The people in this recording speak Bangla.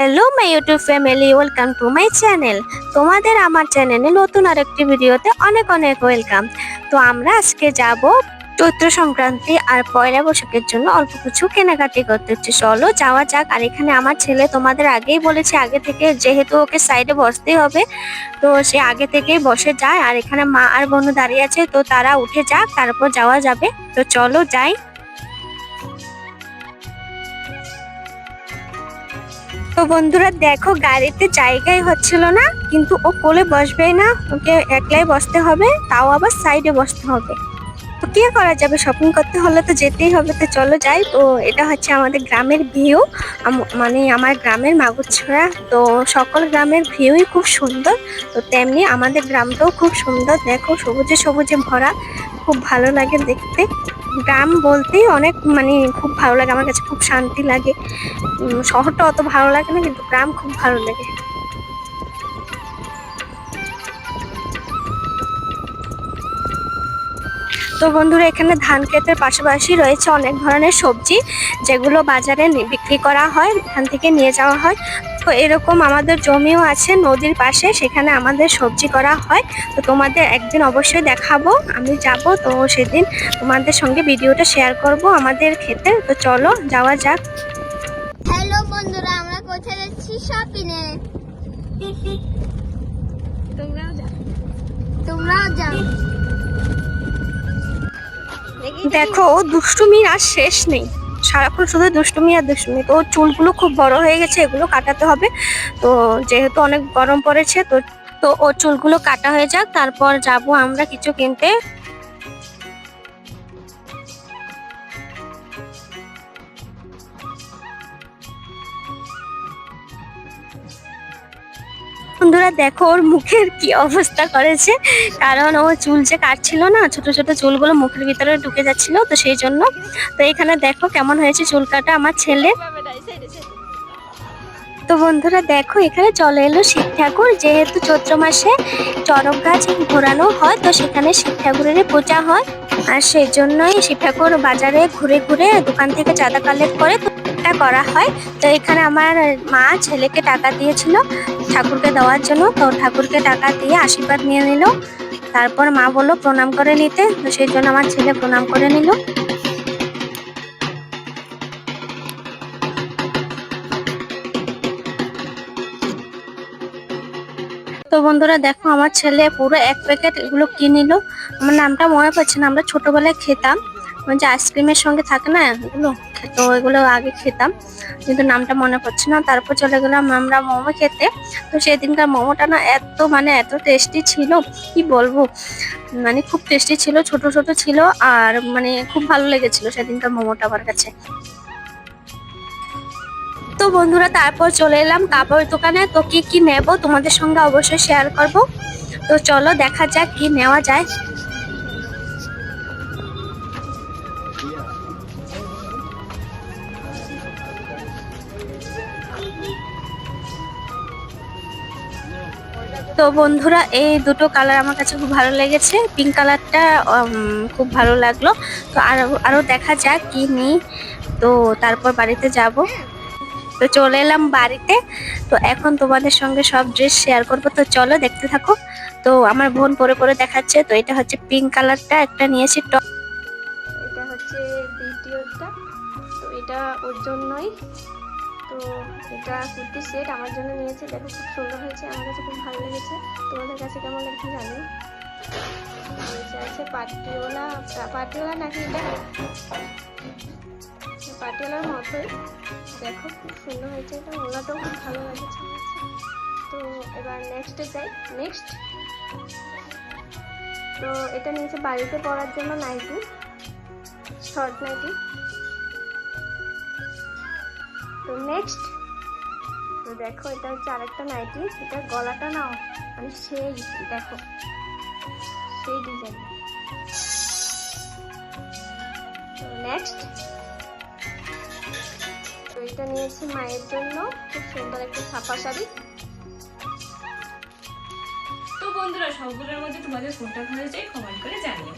Hello my YouTube family welcome to my channel তোমাদের আমার চ্যানেলে নতুন আরেকটি ভিডিওতে অনেক অনেক ওয়েলকাম তো আমরা আজকে যাব চৈত্র সংক্রান্তি আর পয়লা বৈশাখের জন্য অল্প কিছু কেনাকাটি করতে। হচ্ছে চলো, যাওয়া যাক। আর এখানে আমার ছেলে তোমাদের আগেই বলেছে, আগে থেকে যেহেতু ওকে সাইডে বসতেই হবে, তো সে আগে থেকেই বসে যায়। আর এখানে মা আর বোনও দাঁড়িয়ে আছে, তো তারা উঠে যাক, তারপর যাওয়া যাবে। তো চলো, যাই। তো বন্ধুরা, দেখো, গাড়িতে জায়গাই হচ্ছিল না, কিন্তু ও কোলে বসবেই না। ওকে একলাই বসতে হবে, তাও আবার সাইডে বসতে হবে। তো কি করা যাবে? শপিং করতে হলে তো যেতেই হবে। তো চলো যাই। তো এটা হচ্ছে আমাদের গ্রামের ভিউ মানে আমার গ্রামের মাগুরছড়া। তো সকল গ্রামের ভিউই খুব সুন্দর। তো তেমনি আমাদের গ্রামটাও খুব সুন্দর। দেখো, সবুজে সবুজে ভরা। খুব ভালো লাগে দেখতে। গ্রাম বলতে অনেক মানে খুব ভালো লাগে, আমার কাছে খুব শান্তি লাগে। শহরটা অত ভালো লাগে না, কিন্তু গ্রাম খুব ভালো লাগে। তো বন্ধুরা এখানে ধান ক্ষেতের পাশাপাশি রয়েছে অনেক ধরনের সবজি যেগুলো বাজারে বিক্রি করা হয় এখান থেকে নিয়ে যাওয়া হয়। তো এরকম আমাদের জমিও আছে নদীর পাশে সেখানে আমাদের সবজি করা হয়। তো তোমাদের একদিন অবশ্যই দেখাবো আমি যাব তো সেদিন তোমাদের সঙ্গে ভিডিওটা শেয়ার করব আমাদের ক্ষেতে। তো চলো যাওয়া যাক। হ্যালো বন্ধুরা আমরা কোথায় যাচ্ছি? শপিং এ তোমরাও যাও। তোমরাও যাও। দেখো, দুষ্টুমির আর শেষ নেই। সারাক্ষণ শুধু দুষ্টুমি আর দুষ্টুমি। তো চুলগুলো খুব বড় হয়ে গেছে, এগুলো কাটাতে হবে। তো যেহেতু অনেক গরম পড়েছে, তো তো ওর চুলগুলো কাটা হয়ে যাক, তারপর যাব আমরা কিছু কিনতে। বন্ধুরা, দেখো ওর মুখের কি অবস্থা করেছে। কারণ ও চুল যে কাটছিল না, ছোট ছোট চুলগুলো মুখের ভিতরে ঢুকে যাচ্ছিল, তো সেই জন্য। তো এখানে দেখো কেমন হয়েছে চুল কাটা আমার ছেলে। তো বন্ধুরা, দেখো এখানে চলে এলো শিব ঠাকুর। যেহেতু চৈত্র মাসে চরক গাছ ঘোরানো হয়, তো সেখানে শিব ঠাকুরেরই পূজা হয়। আর সেই জন্যই শিব ঠাকুর বাজারে ঘুরে ঘুরে দোকান থেকে চাঁদা কালেক্ট করে এটা করা হয়। তো এখানে আমার মা ছেলেকে টাকা দিয়েছিল ঠাকুরকে দেওয়ার জন্য। তো ঠাকুরকে টাকা দিয়ে আশীর্বাদ নিয়ে নিল। তারপর মা বলল, প্রণাম করে নিতে। তো সেই জন্য আমার ছেলে প্রণাম করে নিল। তো বন্ধুরা, দেখো আমার ছেলে পুরো এক প্যাকেট এগুলো কিনে কিনিল আমার নামটা মনে পড়ছে না, আমরা ছোটবেলায় খেতাম। যে আইসক্রিমের সঙ্গে থাকে না এগুলো? তো এগুলো আগে খেতাম, কিন্তু নামটা মনে পড়ছে না। তারপর চলে গেলাম আমরা মোমো খেতে। তো সেদিনকার মোমোটা না এত মানে এত টেস্টি ছিল, কি বলব? মানে খুব টেস্টি ছিল, ছোট ছোট ছিল, আর মানে খুব ভালো লেগেছিল সেদিনকার মোমোটা আমার কাছে। তো বন্ধুরা, তারপর চলে এলাম কাপড়ের দোকানে। তো কি কি নেব তোমাদের সঙ্গে অবশ্যই শেয়ার করব। তো চলো দেখা যাক কি নেওয়া যায়। তো বন্ধুরা, এই দুটো কালার আমার কাছে খুব ভালো লেগেছে। পিঙ্ক কালারটা খুব ভালো লাগল। তো আরও আরও দেখা যাক কি নিই। তো তারপর বাড়িতে যাব। তো চলে এলাম বাড়িতে। তো এখন তোমাদের সঙ্গে সব ড্রেস শেয়ার করব। তো চলো দেখতে থাকো। তো আমার বোন পরে পরে দেখাচ্ছে। তো এটা হচ্ছে পিঙ্ক কালারটা। একটা নিয়েছি টপ। এটা হচ্ছে দ্বিতীয়টা। তো এটা ওর জন্যই। এটা কুর্তি সেট আমার জন্য নিয়েছে। দেখো খুব সুন্দর হয়েছে, আমার কাছে খুব ভালো লেগেছে। তোমাদের কাছে কেমন লাগছে জানি? আছে পাটিওলা পাটিওলা নাকি এটা? পাটিওলার মতোই। দেখো, খুব সুন্দর হয়েছে এটা। ওলাটাও খুব ভালো লাগছে তো এবার নেক্সটে যাই। নেক্সট তো এটা নিয়েছে বাড়িতে পরার জন্য নাইটি শর্ট নাইটি তো নেক্সট দেখো, এটা হচ্ছে আরেকটা নাইটি এটা গলাটা না মানে সেই দেখো। সেই ডিজাইন নেক্সট তো এটা নিয়েছি মায়ের জন্য, খুব সুন্দর একটা ছাপা শাড়ি। তো বন্ধুরা, সবগুলোর মধ্যে তোমাদের কোনটা ভালো যায় কমেন্ট করে টাটা!